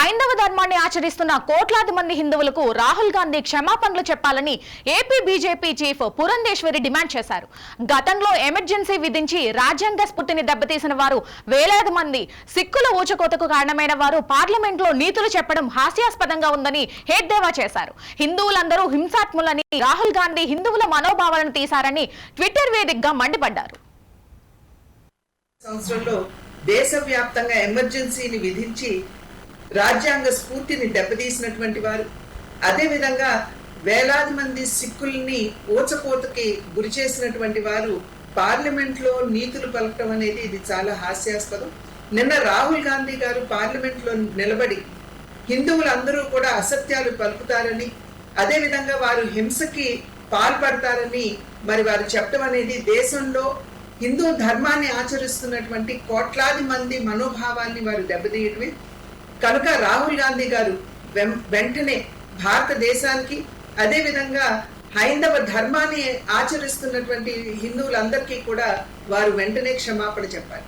హైందవ ధర్మాన్ని ఆచరిస్తున్న కోట్లాది మంది హిందువులకు రాహుల్ గాంధీ క్షమాపణలు చెప్పాలని AP BJP chief Purandeswari demand చేశారు. గతంలో ఎమర్జెన్సీ విధించి రాజ్యాంగ స్ఫూర్తిని దెబ్బతీసిన వారు వేలాది మంది. సిక్కుల ఊచకోతకు కారణమైన వారు పార్లమెంట్లో నీతులు చెప్పడం హాస్యాస్పదంగా ఉందని హేద్దేవా చేశారు. హిందువులందరూ హింసాత్ములని రాహుల్ గాంధీ హిందువుల మనోభావాలను తీశారని ట్విట్టర్ వేదికగా మండిపడ్డారు. సంవత్సరంలో దేశవ్యాప్తంగా ఎమర్జెన్సీని విధించి రాజ్యాంగ స్ఫూర్తిని దెబ్బతీసినటువంటి వారు. అదేవిధంగా వేలాది మంది సిక్కుల్ని ఊచకోతకి గురి చేసినటువంటి వారు పార్లమెంట్లో నీతులు పలకటం అనేది ఇది చాలా హాస్యాస్పదం. నిన్న రాహుల్ గాంధీ గారు పార్లమెంట్లో నిలబడి హిందువులందరూ కూడా అసత్యాలు పలుకుతారని అదేవిధంగా వారు హింసకి పాల్పడతారని మరి వారు చెప్పడం అనేది దేశంలో హిందూ ధర్మాన్ని ఆచరిస్తున్నటువంటి కోట్లాది మంది మనోభావాల్ని వారు దెబ్బతీయటమే. కనుక రాహుల్ గాంధీ గారు వెం- వెంటనే భారతదేశానికి అదేవిధంగా హైందవ ధర్మాన్ని ఆచరిస్తున్నటువంటి హిందువులందరికీ కూడా వారు వెంటనే క్షమాపణ చెప్పాలి.